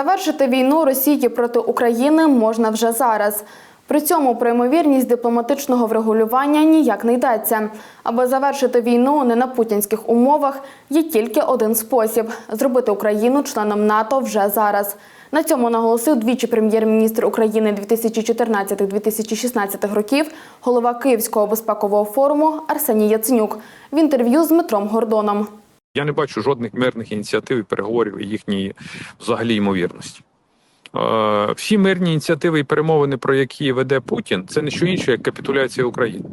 Завершити війну Росії проти України можна вже зараз. При цьому про ймовірність дипломатичного врегулювання ніяк не йдеться. Аби завершити війну не на путінських умовах, є тільки один спосіб зробити Україну членом НАТО вже зараз. На цьому наголосив двічі прем'єр-міністр України 2014-2016 років, голова Київського безпекового форуму Арсеній Яценюк в інтерв'ю з Дмитром Гордоном. Я не бачу жодних мирних ініціатив і переговорів і їхньої взагалі ймовірності. Е, Всі мирні ініціативи і перемовини, про які веде Путін, це не що інше, як капітуляція України.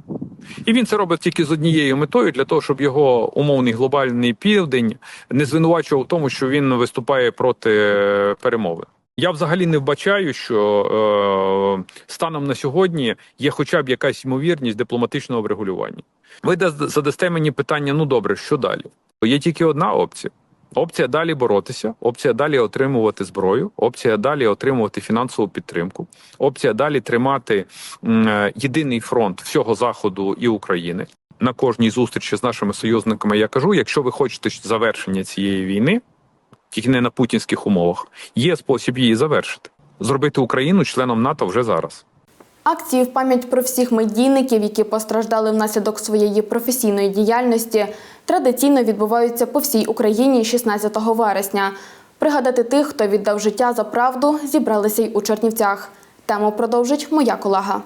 І він це робить тільки з однією метою для того, щоб його умовний глобальний південь не звинувачував в тому, що він виступає проти е, перемовин. Я взагалі не вбачаю, що е, станом на сьогодні є хоча б якась ймовірність дипломатичного врегулювання. Ви дас- задасте мені питання: ну добре, що далі? Є тільки одна опція. Опція далі боротися, опція далі отримувати зброю, опція далі отримувати фінансову підтримку, опція далі тримати е, єдиний фронт всього заходу і України. На кожній зустрічі з нашими союзниками я кажу: якщо ви хочете завершення цієї війни, тільки не на путінських умовах, є спосіб її завершити. Зробити Україну членом НАТО вже зараз. Акції в пам'ять про всіх медійників, які постраждали внаслідок своєї професійної діяльності, традиційно відбуваються по всій Україні 16 вересня. Пригадати тих, хто віддав життя за правду, зібралися й у Чернівцях. Тему продовжить моя колега.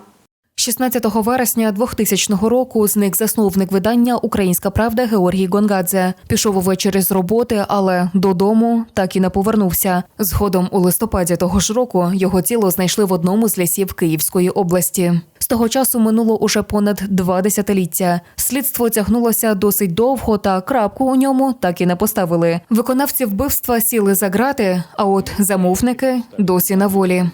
16 вересня 2000 року зник засновник видання Українська Правда Георгій Гонгадзе. Пішов увечері з роботи, але додому так і не повернувся. Згодом у листопаді того ж року його тіло знайшли в одному з лісів Київської області. З того часу минуло уже понад два десятиліття. Слідство тягнулося досить довго, та крапку у ньому так і не поставили. Виконавці вбивства сіли за грати, а от замовники досі на волі.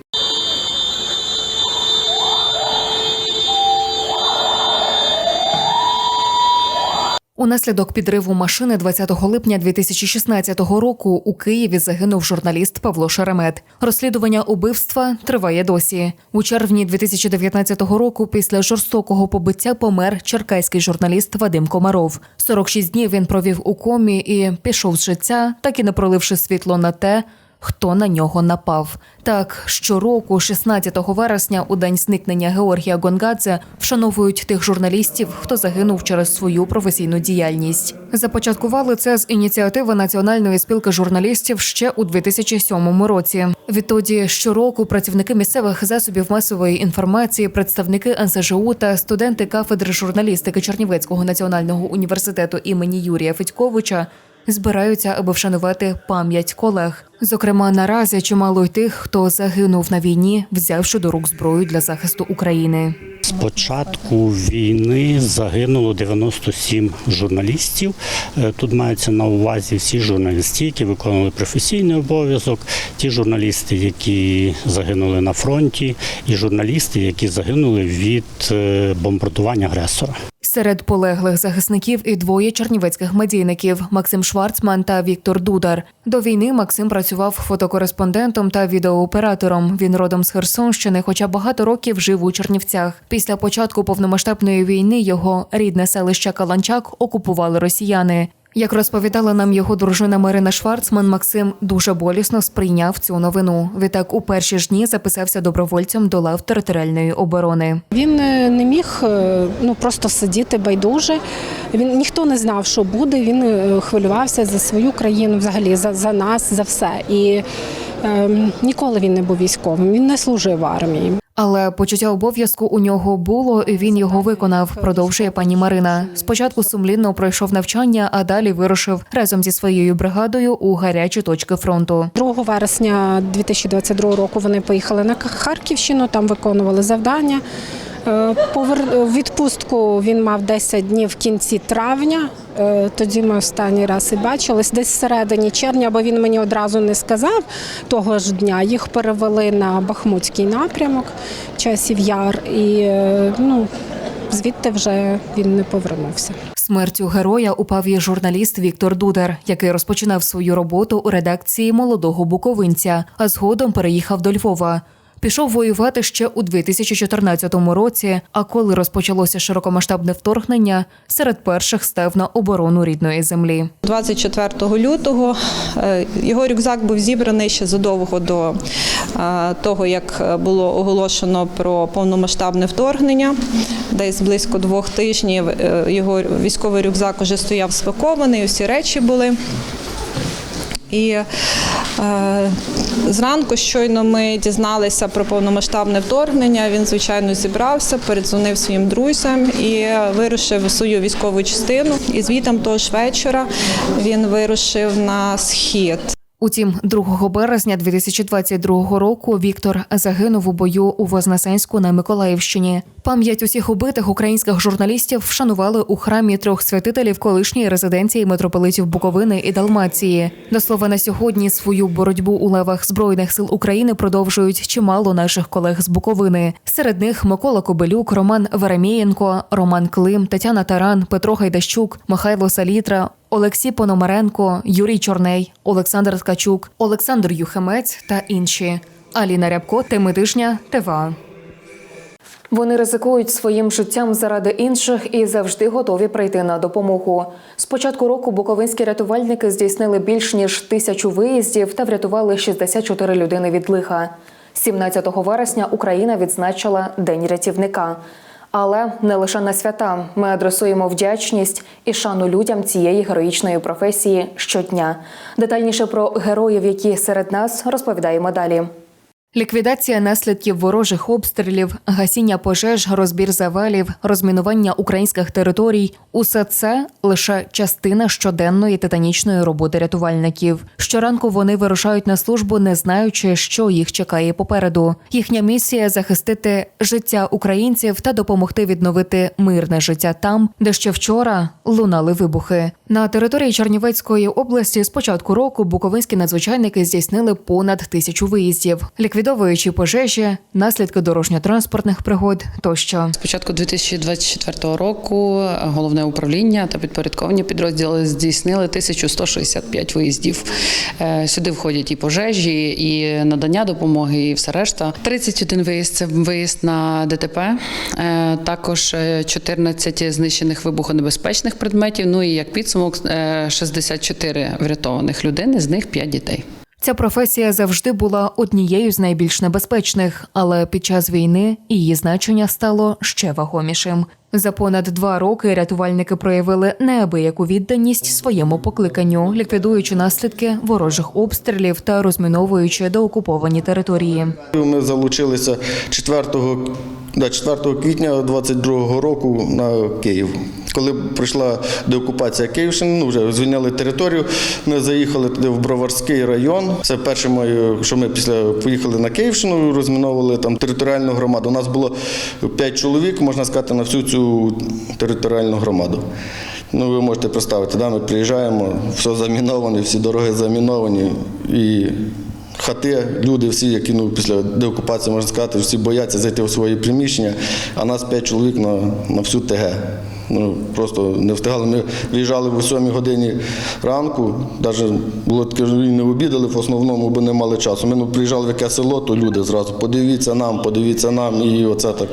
Унаслідок підриву машини 20 липня 2016 року у Києві загинув журналіст Павло Шеремет. Розслідування убивства триває досі. У червні 2019 року після жорстокого побиття помер черкаський журналіст Вадим Комаров. 46 днів він провів у комі і пішов з життя, так і не проливши світло на те, хто на нього напав. Так, щороку, 16 вересня, у день зникнення Георгія Гонгадзе, вшановують тих журналістів, хто загинув через свою професійну діяльність. Започаткували це з ініціативи Національної спілки журналістів ще у 2007 році. Відтоді щороку працівники місцевих засобів масової інформації, представники НСЖУ та студенти кафедри журналістики Чернівецького національного університету імені Юрія Федьковича збираються, аби вшанувати пам'ять колег. Зокрема, наразі чимало й тих, хто загинув на війні, взявши до рук зброю для захисту України. З початку війни загинуло 97 журналістів. Е, Тут маються на увазі всі журналісти, які виконували професійний обов'язок, ті журналісти, які загинули на фронті, і журналісти, які загинули від е, бомбардування агресора. Серед полеглих захисників і двоє чернівецьких медійників Максим Шварцман та Віктор Дудар. До війни Максим працював фотокореспондентом та відеооператором. Він родом з Херсонщини, хоча багато років жив у Чернівцях. Після початку повномасштабної війни його рідне селище Каланчак окупували росіяни. Як розповідала нам його дружина Марина Шварцман, Максим дуже болісно сприйняв цю новину. Відтак у перші ж дні записався добровольцем до лав територіальної оборони. Він е, не міг е, ну просто сидіти байдуже. Він ніхто не знав, що буде. Він е, хвилювався за свою країну, взагалі за, за нас, за все. І е, ніколи він не був військовим. Він не служив в армії. Але почуття обов'язку у нього було, і він його виконав. Продовжує пані Марина. Спочатку сумлінно пройшов навчання, а далі вирушив разом зі своєю бригадою у гарячі точки фронту. 2 вересня 2022 року вони поїхали на Харківщину, там виконували завдання. Е, Повер... відпустку він мав 10 днів в кінці травня. Е, Тоді ми останній раз і бачились. Десь всередині червня, бо він мені одразу не сказав того ж дня. Їх перевели на Бахмутський напрямок, часів яр, і е, ну, звідти вже він не повернувся. Смертю героя упав і журналіст Віктор Дудер, який розпочинав свою роботу у редакції молодого буковинця, а згодом переїхав до Львова. Пішов воювати ще у 2014 році. А коли розпочалося широкомасштабне вторгнення, серед перших став на оборону рідної землі. 24 лютого е, його рюкзак був зібраний ще задовго до е, того, як було оголошено про повномасштабне вторгнення. Десь близько двох тижнів е, його військовий рюкзак уже стояв спакований, всі речі були. І е, зранку щойно ми дізналися про повномасштабне вторгнення. Він, звичайно, зібрався, передзвонив своїм друзям і вирушив свою військову частину. І звітом того ж вечора він вирушив на схід. Утім, 2 березня 2022 року Віктор загинув у бою у Вознесенську на Миколаївщині. Пам'ять усіх убитих українських журналістів вшанували у храмі трьох святителів колишньої резиденції митрополитів Буковини і Далмації. До слова, на сьогодні свою боротьбу у левах збройних сил України продовжують чимало наших колег з Буковини. Серед них Микола Кобилюк, Роман Веремієнко, Роман Клим, Тетяна Таран, Петро Гайдащук, Михайло Салітра, Олексій Пономаренко, Юрій Чорней, Олександр Ткачук, Олександр Юхимець та інші. Аліна Рябко, теми тижня, ТВА. Вони ризикують своїм життям заради інших і завжди готові прийти на допомогу. З початку року буковинські рятувальники здійснили більш ніж тисячу виїздів та врятували 64 людини від лиха. 17 вересня Україна відзначила День рятівника. Але не лише на свята ми адресуємо вдячність і шану людям цієї героїчної професії щодня. Детальніше про героїв, які серед нас, розповідаємо далі. Ліквідація наслідків ворожих обстрілів, гасіння пожеж, розбір завалів, розмінування українських територій усе це лише частина щоденної титанічної роботи рятувальників. Щоранку вони вирушають на службу, не знаючи, що їх чекає попереду. Їхня місія захистити життя українців та допомогти відновити мирне життя там, де ще вчора лунали вибухи. На території Чернівецької області з початку року буковинські надзвичайники здійснили понад тисячу виїздів, ліквідовуючи пожежі, наслідки дорожньо-транспортних пригод тощо. З початку 2024 року головне управління та підпорядковані підрозділи здійснили 1165 виїздів. Е, Сюди входять і пожежі, і надання допомоги, і все решта. 31 виїзд це виїзд на ДТП, е, також е, 14 знищених вибухонебезпечних предметів. Ну і як підсумок, е, 64 врятованих людини, з них 5 дітей. Ця професія завжди була однією з найбільш небезпечних, але під час війни її значення стало ще вагомішим. За понад два роки рятувальники проявили неабияку відданість своєму покликанню, ліквідуючи наслідки ворожих обстрілів та розміновуючи деокуповані території. Ми залучилися 4, да, 4 квітня 22 року на Київ. Коли прийшла деокупація Київщини, ну вже звільняли територію. Ми заїхали туди в Броварський район. Це перше моє, що ми після поїхали на Київщину, розміновували там територіальну громаду. У нас було 5 чоловік, можна сказати, на всю цю територіальну громаду. Ну, ви можете представити, да, ми приїжджаємо, все заміноване, всі дороги заміновані і хати, люди всі, які ну, після деокупації, можна сказати, всі бояться зайти в свої приміщення, а нас п'ять чоловік на, на всю ТГ. Ну, просто не встигали. Ми виїжджали в 7 годині ранку, навіть було таке, що не обідали в основному, бо не мали часу. Ми ну, приїжджали в яке село, то люди зразу подивіться нам, подивіться нам, і оце так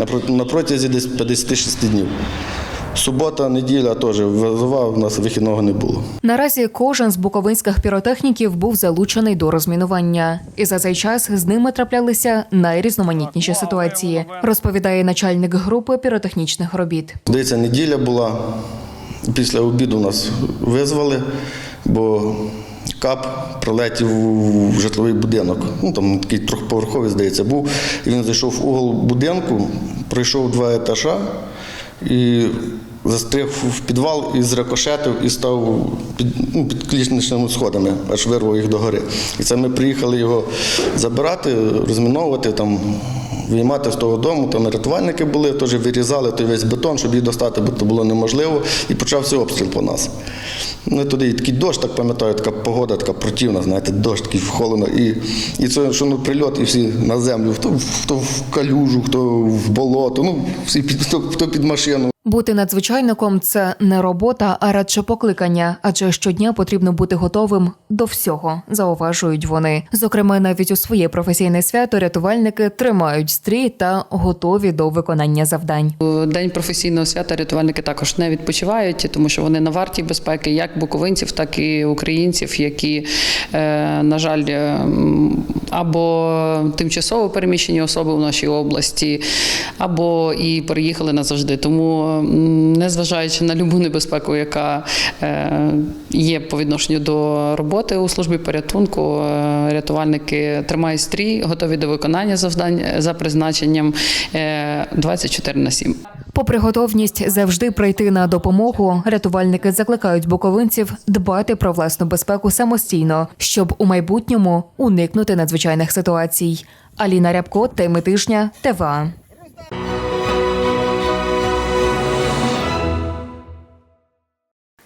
на, про- на протязі десь 56 днів. Субота, неділя теж визивав, у нас вихідного не було. Наразі кожен з буковинських піротехніків був залучений до розмінування, і за цей час з ними траплялися найрізноманітніші ситуації, розповідає начальник групи піротехнічних робіт. Здається, неділя була. Після обіду нас визвали, бо кап прилетів в житловий будинок. Ну там такий трьохповерховий, здається, був. І він зайшов в угол будинку, пройшов два етажа і застряг в підвал і зрикошетив і став під, ну, під клічничними сходами, аж вирвав їх догори. І це ми приїхали його забирати, розміновувати там. Виймати з того дому, там рятувальники були, теж вирізали той весь бетон, щоб їх достати, бо це було неможливо. І почався обстріл по нас. Ну, і туди і такий дощ, так пам'ятаю, така погода, така противна, знаєте, дощ такий холодно. І, і це що ну, прильот, і всі на землю, хто, хто в калюжу, хто в болото, ну, всі хто, хто під машину. Бути надзвичайником це не робота, а радше покликання, адже щодня потрібно бути готовим до всього, зауважують вони. Зокрема, навіть у своє професійне свято рятувальники тримають стрій та готові до виконання завдань. У День професійного свята рятувальники також не відпочивають, тому що вони на варті безпеки як буковинців, так і українців, які, е, на жаль, е, або тимчасово переміщені особи в нашій області, або і переїхали назавжди. Тому, незважаючи на любу небезпеку, яка е, є по відношенню до роботи у службі порятунку, е, рятувальники тримають стрій, готові до виконання завдань за призначенням е, 24 на 7. Попри готовність завжди прийти на допомогу, рятувальники закликають буковинців дбати про власну безпеку самостійно, щоб у майбутньому уникнути надзвичайних ситуацій. Аліна Рябко, теми тижня, ТВА.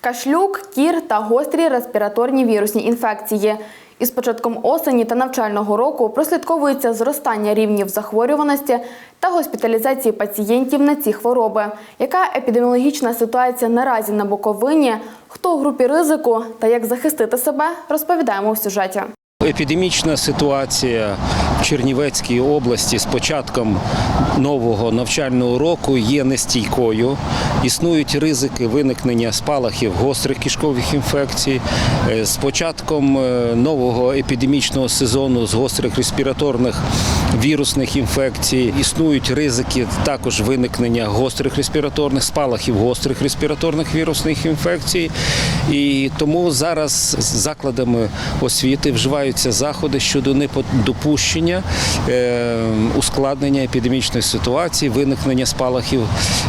Кашлюк, кір та гострі респіраторні вірусні інфекції. Із початком осені та навчального року прослідковується зростання рівнів захворюваності та госпіталізації пацієнтів на ці хвороби. Яка епідеміологічна ситуація наразі на Буковині? Хто у групі ризику та як захистити себе, розповідаємо в сюжеті. Епідемічна ситуація в Чернівецькій області з початком нового навчального року є нестійкою. Існують ризики виникнення спалахів гострих кишкових інфекцій. Е, З початком е, нового епідемічного сезону з гострих респіраторних вірусних інфекцій існують ризики також виникнення гострих респіраторних спалахів гострих респіраторних вірусних інфекцій. І тому зараз закладами освіти вживаються заходи щодо недопущення е, ускладнення епідемічної ситуації, виникнення спалахів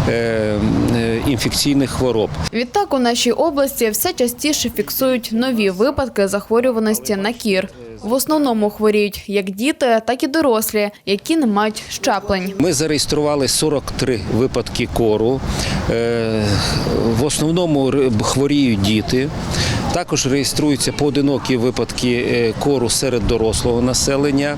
е, е, інфекційних хвороб. Відтак у нашій області все частіше фіксують нові випадки захворюваності на кір. В основному хворіють як діти, так і дорослі, які не мають щеплень. Ми зареєстрували 43 випадки кору. В основному хворіють діти. Також реєструються поодинокі випадки е, кору серед дорослого населення.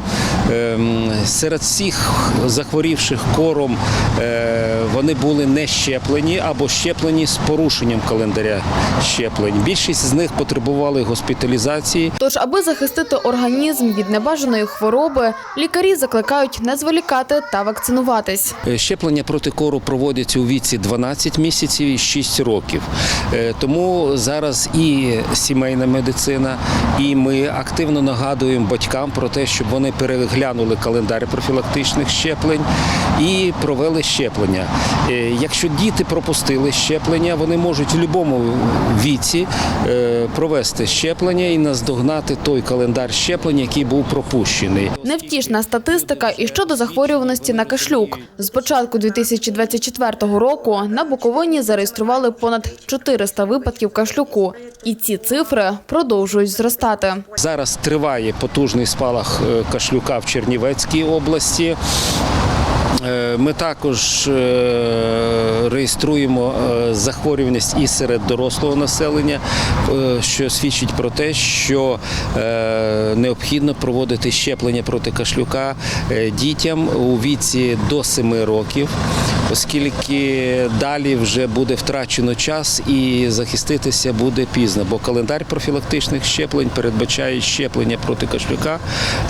Ем, Серед всіх захворівших кором е, вони були не щеплені або щеплені з порушенням календаря щеплень. Більшість з них потребували госпіталізації. Тож, аби захистити організм від небажаної хвороби, лікарі закликають не зволікати та вакцинуватись. Е, Щеплення проти кору проводяться у віці 12 місяців і 6 років. Тому зараз і сімейна медицина, і ми активно нагадуємо батькам про те, щоб вони переглянули календар профілактичних щеплень і провели щеплення. Е, Якщо діти пропустили щеплення, вони можуть в будь-якому віці е, провести щеплення і наздогнати той календар щеплень, який був пропущений. Невтішна статистика і щодо захворюваності на кашлюк. З початку 2024 року на Буковині зареєстрували понад 400 випадків кашлюку. І ці цифри продовжують зростати. Зараз триває потужний спалах е, кашлюка в Чернівецькій області. Е, Ми також е, реєструємо захворюваність і серед дорослого населення, що свідчить про те, що необхідно проводити щеплення проти кашлюка дітям у віці до 7 років, оскільки далі вже буде втрачено час і захиститися буде пізно, бо календар профілактичних щеплень передбачає щеплення проти кашлюка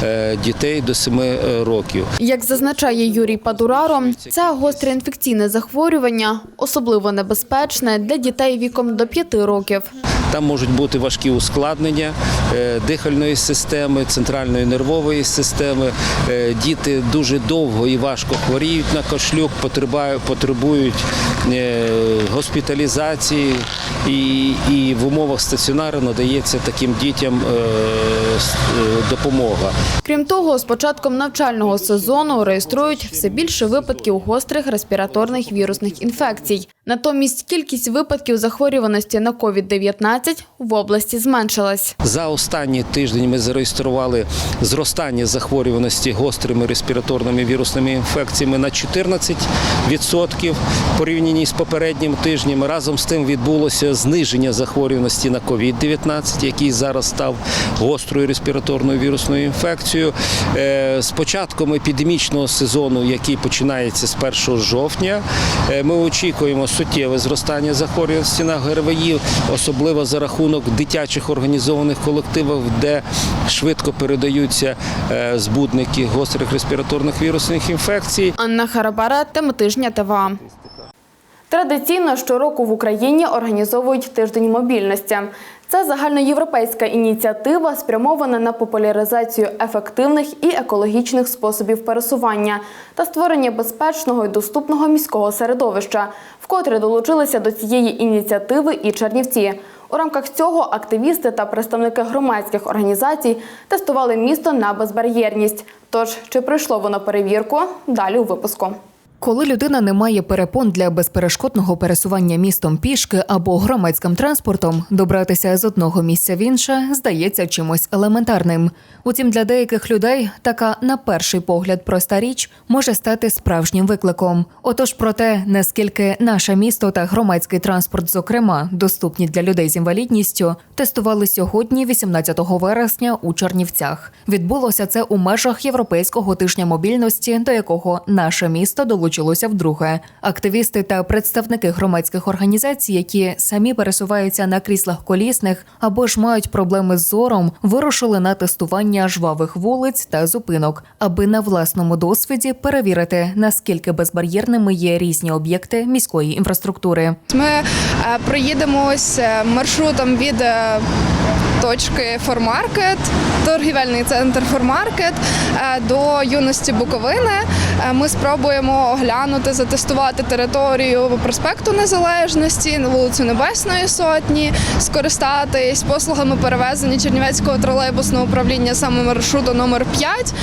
е, дітей до 7 років. Як зазначає Юрій Падураро, це гостре інфекційне захворювання, особливо небезпечне для дітей віком до 5 років. Там можуть бути важкі ускладнення е, дихальної системи, центральної нервової системи. Е, Діти дуже довго і важко хворіють на кашлюк, потребують е, госпіталізації, і, і в умовах стаціонару надається таким дітям допомога. Крім того, з початком навчального сезону реєструють все більше випадків гострих респіраторних вірусних інфекцій. Натомість кількість випадків захворюваності на COVID-19 в області зменшилась. За останній тиждень ми зареєстрували зростання захворюваності гострими респіраторними вірусними інфекціями на 14% в порівнянні з попереднім тижнем. Разом з тим відбулося зниження захворюваності на COVID-19, який зараз став гострою респіраторною вірусною інфекцією. Е, З початком епідемічного сезону, який починається з 1 жовтня, е, ми очікуємо суттєве зростання захворюваності на ГРВІ, особливо за рахунок дитячих організованих колективів, де швидко передаються е, збудники гострих респіраторних вірусних інфекцій. Анна Харабара, тема тижня ТВА. Традиційно щороку в Україні організовують тиждень мобільності. Це загальноєвропейська ініціатива, спрямована на популяризацію ефективних і екологічних способів пересування та створення безпечного і доступного міського середовища, вкотре долучилися до цієї ініціативи і Чернівці. У рамках цього активісти та представники громадських організацій тестували місто на безбар'єрність. Тож, чи пройшло воно перевірку? Далі у випуску. Коли людина не має перепон для безперешкодного пересування містом пішки або громадським транспортом, добратися з одного місця в інше здається чимось елементарним. Утім, для деяких людей така, на перший погляд, проста річ може стати справжнім викликом. Отож, про те, наскільки наше місто та громадський транспорт, зокрема, доступні для людей з інвалідністю, тестували сьогодні, 18 вересня, у Чернівцях. Відбулося це у межах Європейського тижня мобільності, до якого наше місто долучилося вдруге. Активісти та представники громадських організацій, які самі пересуваються на кріслах колісних або ж мають проблеми з зором, вирушили на тестування жвавих вулиць та зупинок, аби на власному досвіді перевірити, наскільки безбар'єрними є різні об'єкти міської інфраструктури. Ми е, проїдемо ось е, маршрутом від е, точки Формаркет, торгівельний центр Формаркет е, до юності Буковини. Е, Ми спробуємо оглянути, затестувати територію проспекту Незалежності, вулицю Небесної Сотні, скористатись послугами перевезення Чернівецького тролейбусного управління саме маршруту номер 5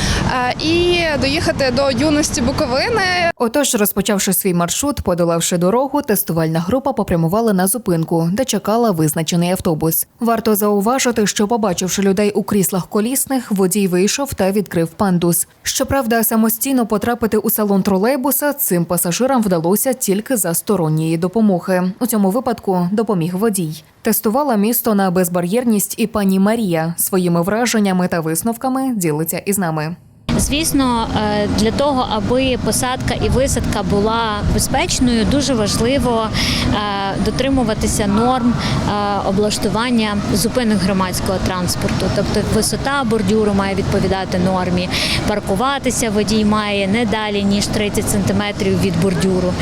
е, і доїхати до юності Буковини. Отож, розпочавши свій маршрут, подолавши дорогу, тестувальна група попрямувала на зупинку, де чекала визначений автобус. Варто зауважити, що, побачивши людей у кріслах колісних, водій вийшов та відкрив пандус. Щоправда, самостійно потрапити у салон тролейбуса цим пасажирам вдалося тільки за сторонньої допомоги. У цьому випадку допоміг водій. Тестувала місто на безбар'єрність і пані Марія своїми враженнями та висновками ділиться із нами. Звісно, е, для того, аби посадка і висадка була безпечною, дуже важливо е, дотримуватися норм е, облаштування зупинок громадського транспорту. Тобто висота бордюру має відповідати нормі, паркуватися водій має не далі ніж 30 сантиметрів від бордюру.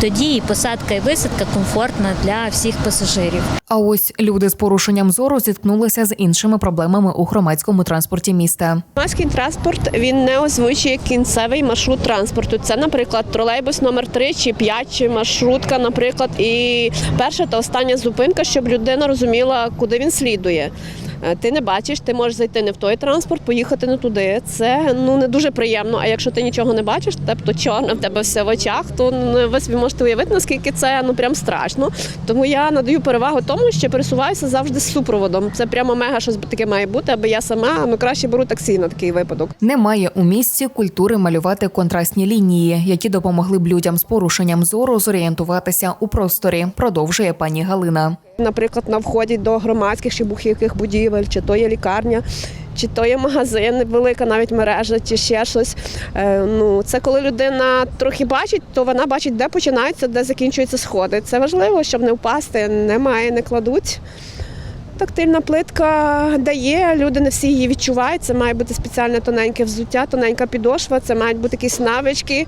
Тоді і посадка і висадка комфортна для всіх пасажирів. А ось люди з порушенням зору зіткнулися з іншими проблемами у громадському транспорті міста. Громадський транспорт він не озвучує кінцевий маршрут транспорту. Це, наприклад, тролейбус номер 3 чи 5, чи маршрутка, наприклад, і перша та остання зупинка, щоб людина розуміла, куди він слідує. Е, Ти не бачиш, ти можеш зайти не в той транспорт, поїхати не туди. Це ну не дуже приємно. А якщо ти нічого не бачиш, тобто чорне в тебе все в очах, то ну, ви собі можете уявити, наскільки це ну прям страшно. Тому я надаю перевагу тому, що пересуваюся завжди з супроводом. Це прямо мега щось таке має бути, аби я сама ну краще беру таксі на такий випадок. Немає у місті культури малювати контрастні лінії, які допомогли б людям з порушенням зору зорієнтуватися у просторі. Продовжує пані Галина. Наприклад, на вході до громадських чи будь-яких будівель, чи то є лікарня, чи то є магазин, велика навіть мережа, чи ще щось. Е, ну, це коли людина трохи бачить, то вона бачить, де починаються, де закінчуються сходи. Це важливо, щоб не впасти. Немає, не кладуть. Тактильна плитка дає, люди не всі її відчувають. Це має бути спеціальне тоненьке взуття, тоненька підошва, це мають бути якісь навички,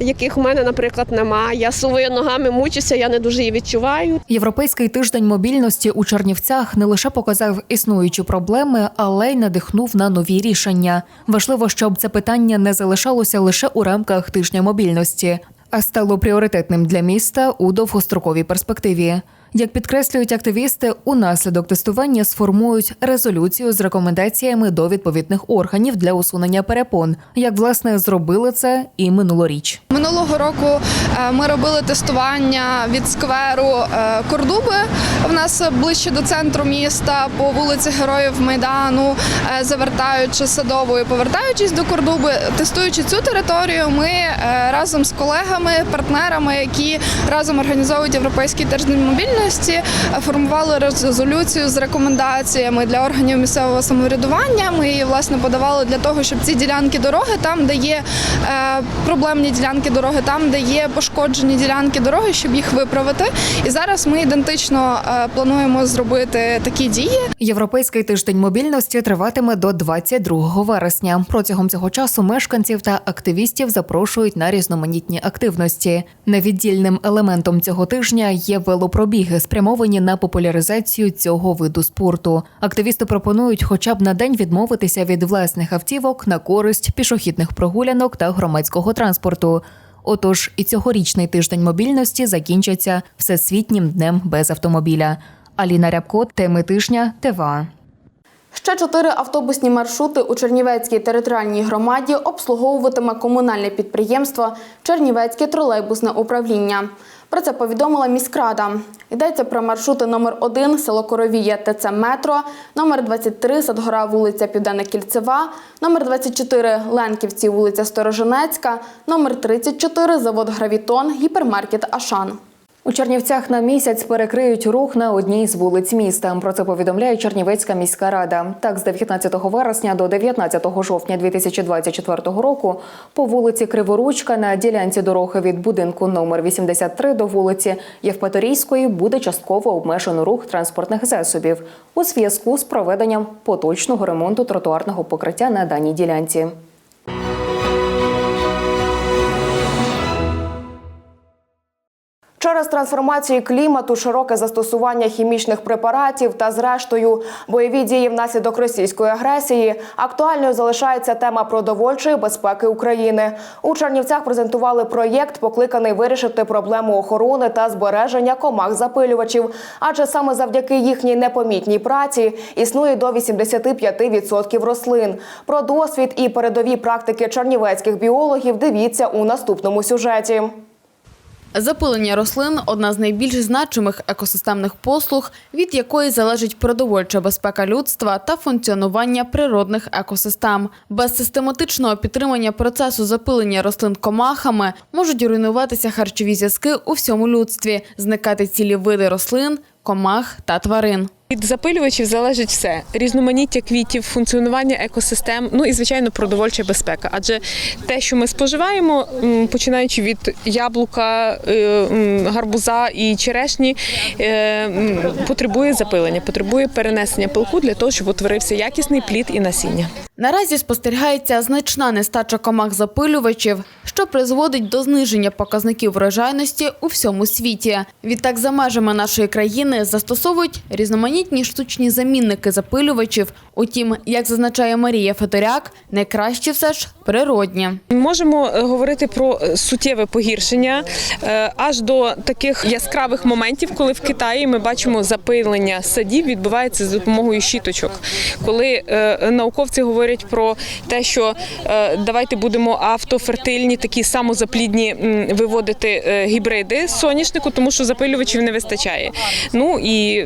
яких у мене, наприклад, немає. Я сувою ногами мучуся, я не дуже її відчуваю. Європейський тиждень мобільності у Чернівцях не лише показав існуючі проблеми, але й надихнув на нові рішення. Важливо, щоб це питання не залишалося лише у рамках тижня мобільності, а стало пріоритетним для міста у довгостроковій перспективі. Як підкреслюють активісти, унаслідок тестування сформують резолюцію з рекомендаціями до відповідних органів для усунення перепон, як власне зробили це і минулоріч. Минулого року е, ми робили тестування від скверу е, Кордуби. В нас ближче до центру міста по вулиці Героїв Майдану, е, завертаючи садовою, повертаючись до Кордуби, тестуючи цю територію, ми разом з колегами, партнерами, які разом організовують європейський тиждень мобільності, діяльності, е, формували резолюцію з рекомендаціями для органів місцевого самоврядування. Ми її власне подавали для того, щоб ці ділянки дороги, там, де є е, проблемні ділянки дороги, там, де є пошкоджені ділянки дороги, щоб їх виправити. І зараз ми ідентично е, плануємо зробити такі дії. Європейський тиждень мобільності триватиме до 22 вересня. Протягом цього часу мешканців та активістів запрошують на різноманітні активності. Невіддільним елементом цього тижня є велопробіги, спрямовані на популяризацію цього виду спорту. Активісти пропонують хоча б на день відмовитися від власних автівок на користь пішохідних прогулянок та громадського транспорту. Отож, і цьогорічний тиждень мобільності закінчиться всесвітнім днем без автомобіля. Аліна Рябко, теми тижня, ТВА. Ще чотири автобусні маршрути у Чернівецькій територіальній громаді обслуговуватиме комунальне підприємство Чернівецьке тролейбусне управління. Про це повідомила міськрада. Йдеться про маршрути номер 1 село Коровія ТЦ Метро, номер 23 Садгора, вулиця Південна Кільцева, номер 24 Ленківці, вулиця Сторожинецька, номер 34 завод Гравітон, гіпермаркет Ашан. У Чернівцях на місяць перекриють рух на одній з вулиць міста. Про це повідомляє Чернівецька міська рада. Так, з 19 вересня до 19 жовтня 2024 року по вулиці Криворучка на ділянці дороги від будинку номер 83 до вулиці Євпаторійської буде частково обмежено рух транспортних засобів у зв'язку з проведенням поточного ремонту тротуарного покриття на даній ділянці. Через трансформацію клімату, широке застосування хімічних препаратів та, зрештою, бойові дії внаслідок російської агресії актуальною залишається тема продовольчої безпеки України. У Чернівцях презентували проєкт, покликаний вирішити проблему охорони та збереження комах запилювачів. Адже саме завдяки їхній непомітній праці існує до 85% рослин. Про досвід і передові практики чернівецьких біологів дивіться у наступному сюжеті. Запилення рослин одна з найбільш значимих екосистемних послуг, від якої залежить продовольча безпека людства та функціонування природних екосистем. Без систематичного підтримання процесу запилення рослин комахами можуть руйнуватися харчові зв'язки у всьому людстві, зникати цілі види рослин, комах та тварин. Від запилювачів залежить все: різноманіття квітів, функціонування екосистем, ну і звичайно продовольча безпека. Адже те, що ми споживаємо, починаючи від яблука, е, гарбуза і черешні, е, потребує запилення, потребує перенесення пилку для того, щоб утворився якісний плід і насіння. Наразі спостерігається значна нестача комах запилювачів, що призводить до зниження показників врожайності у всьому світі. Відтак, за межами нашої країни застосовують різноманітні штучні замінники запилювачів. Утім, як зазначає Марія Федоряк, найкраще все ж природні. Можемо е, говорити про е, суттєве погіршення е, аж до таких яскравих моментів, коли в Китаї ми бачимо запилення садів відбувається за допомогою щіточок. Коли науковці говорять про те, що давайте будемо автофертильні, такі самозаплідні виводити гібриди з соняшнику, тому що запилювачів не вистачає. Ну і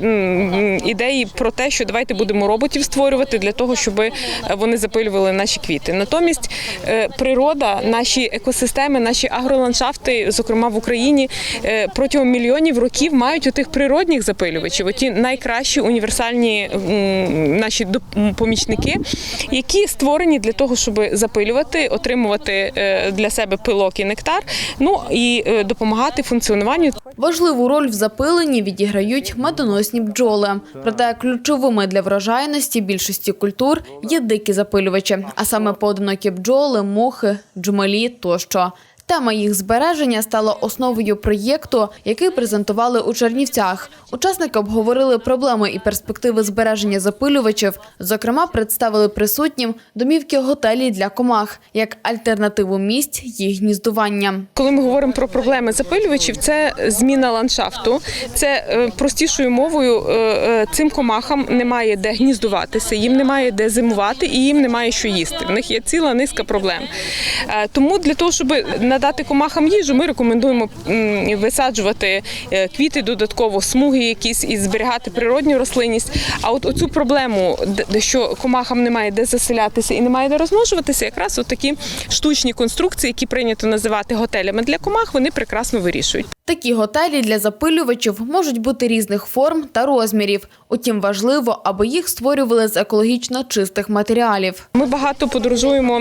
ідеї про те, що давайте будемо роботів створювати для того, щоб вони запилювали наші квіти. Натомість е, природа, наші екосистеми, наші агроландшафти, зокрема в Україні, е, протягом мільйонів років мають отих природних запилювачів, оті найкращі універсальні наші помічники, які створені для того, щоб запилювати, отримувати е, для себе пилок і нектар, ну і е, допомагати функціонуванню Важливу роль в запиленні відіграють медоносні бджоли. Проте ключовими для врожайності більшості культур є дикі запилювачі, а саме поодинокі бджоли, мухи, джмелі тощо. Тема їх збереження стала основою проєкту, який презентували у Чернівцях. Учасники обговорили проблеми і перспективи збереження запилювачів. Зокрема, представили присутнім домівки готелі для комах як альтернативу місць їх гніздування. Коли ми говоримо про проблеми запилювачів, це зміна ландшафту. Це е, простішою мовою е, е, цим комахам немає де гніздуватися, їм немає де зимувати і їм немає що їсти. В них є ціла низка проблем. Тому для того, щоб надати комахам їжу, ми рекомендуємо висаджувати е, квіти додатково, смуги якісь і зберігати природню рослинність. А от оцю проблему, що комахам немає де заселятися і немає де розмножуватися, якраз от такі штучні конструкції, які прийнято називати готелями для комах, вони прекрасно вирішують. Такі готелі для запилювачів можуть бути різних форм та розмірів. Утім, важливо, аби їх створювали з екологічно чистих матеріалів. Ми багато подорожуємо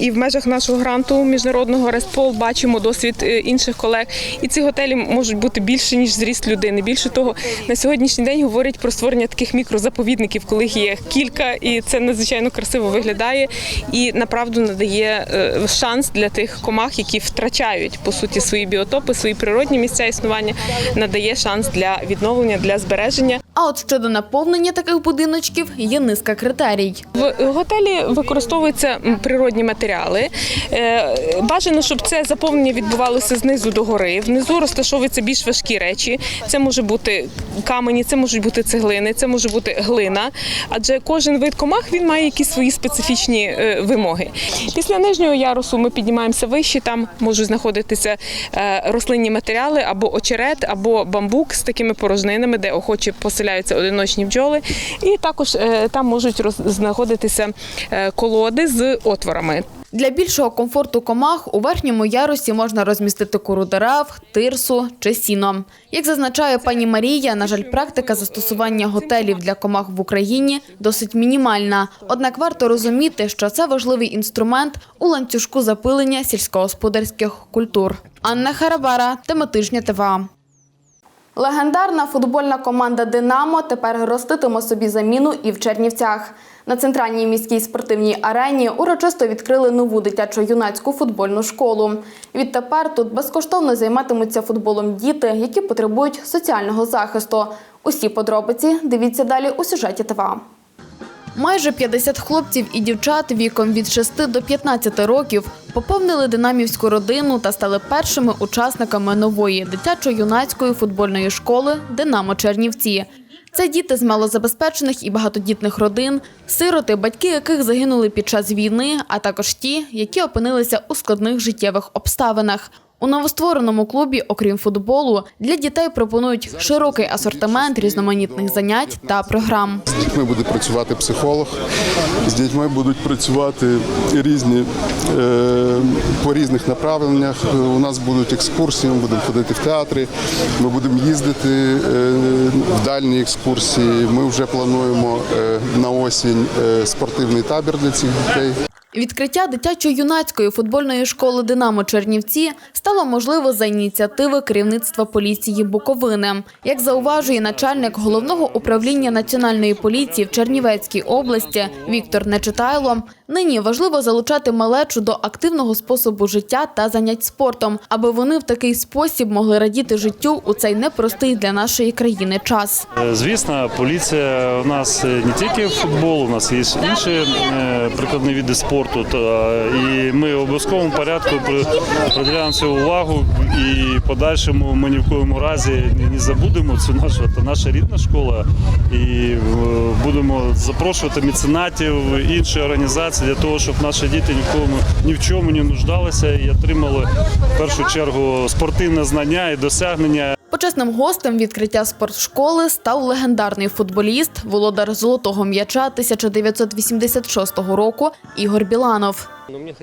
і в межах нашого гранту міжнародного Рестпол бачимо досвід е, інших колег. І ці готелі можуть бути більше ніж зріст людини. Більше того, на сьогоднішній день говорять про створення таких мікрозаповідників, коли їх є кілька, і це надзвичайно красиво виглядає і направду надає е, шанс для тих комах, які втрачають по суті свої біотопи, свої природні місця існування, надає шанс для відновлення, для збереження. А от щодо наповнення таких будиночків є низка критерій. В готелі використовуються природні матеріали. Е, Бажано, щоб це заповнення відбувалося знизу до гори. Внизу розташовуються більш важкі речі. Це може бути камені, це можуть бути цеглини, це може бути глина. Адже кожен вид комах він має якісь свої специфічні е, вимоги. Після нижнього ярусу ми піднімаємося вище. Там можуть знаходитися е, рослинні матеріали або очерет, або бамбук з такими порожнинами, де охочі поселяються одиночні бджоли. І також е, там можуть знаходитися е, колоди з отворами. Для більшого комфорту комах у верхньому ярусі можна розмістити кору дерев, тирсу чи сіно. Як зазначає пані Марія, на жаль, практика застосування готелів для комах в Україні досить мінімальна. Однак варто розуміти, що це важливий інструмент у ланцюжку запилення сільськогосподарських культур. Анна Харабара, тема тижня ТВА. Легендарна футбольна команда Динамо тепер роститиме собі заміну і в Чернівцях. На центральній міській спортивній арені урочисто відкрили нову дитячо-юнацьку футбольну школу. Відтепер тут безкоштовно займатимуться футболом діти, які потребують соціального захисту. Усі подробиці дивіться далі у сюжеті ТВА. Майже 50 хлопців і дівчат віком від 6 до 15 років поповнили динамівську родину та стали першими учасниками нової дитячо-юнацької футбольної школи Динамо Чернівці. Це діти з малозабезпечених і багатодітних родин, сироти, батьки яких загинули під час війни, а також ті, які опинилися у складних життєвих обставинах. У новоствореному клубі, окрім футболу, для дітей пропонують широкий асортимент різноманітних занять та програм. З дітьми буде працювати психолог, з дітьми будуть працювати різні е, по різних направленнях. У нас будуть екскурсії, ми будемо ходити в театри, ми будемо їздити е, в дальні екскурсії. Ми вже плануємо е, на осінь спортивний табір для цих дітей. Відкриття дитячо-юнацької футбольної школи Динамо Чернівці стало можливо за ініціативи керівництва поліції Буковини. Як зауважує начальник головного управління національної поліції в Чернівецькій області Віктор Нечитайло, нині важливо залучати малечу до активного способу життя та занять спортом, аби вони в такий спосіб могли радіти життю у цей непростий для нашої країни час. Е, Звісно, поліція у нас е, не тільки футбол, у нас є інші е, прикладні види спорту. Та, і ми в обов'язковому порядку приділяємо цю увагу і подальшому ми ні в коєму разі не- забудемо цю нашу це наша рідна школа. І будемо запрошувати меценатів, інші організації для того, щоб наші діти нікому ні в чому не нуждалися і отримали в першу чергу спортивне знання і досягнення. Почесним гостем відкриття спортшколи став легендарний футболіст, володар золотого м'яча 1986 року Ігор Біланов.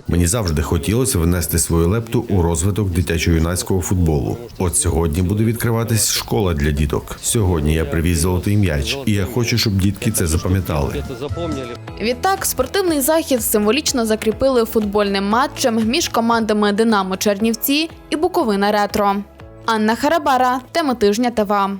Мені завжди хотілося внести свою лепту у розвиток дитячо-юнацького футболу. От сьогодні буде відкриватись школа для діток. Сьогодні я привіз золотий м'яч, і я хочу, щоб дітки це запам'ятали. Відтак, спортивний захід символічно закріпили футбольним матчем між командами Динамо Чернівці і Буковина Ретро. Анна Харабара, тема тижня ТВА.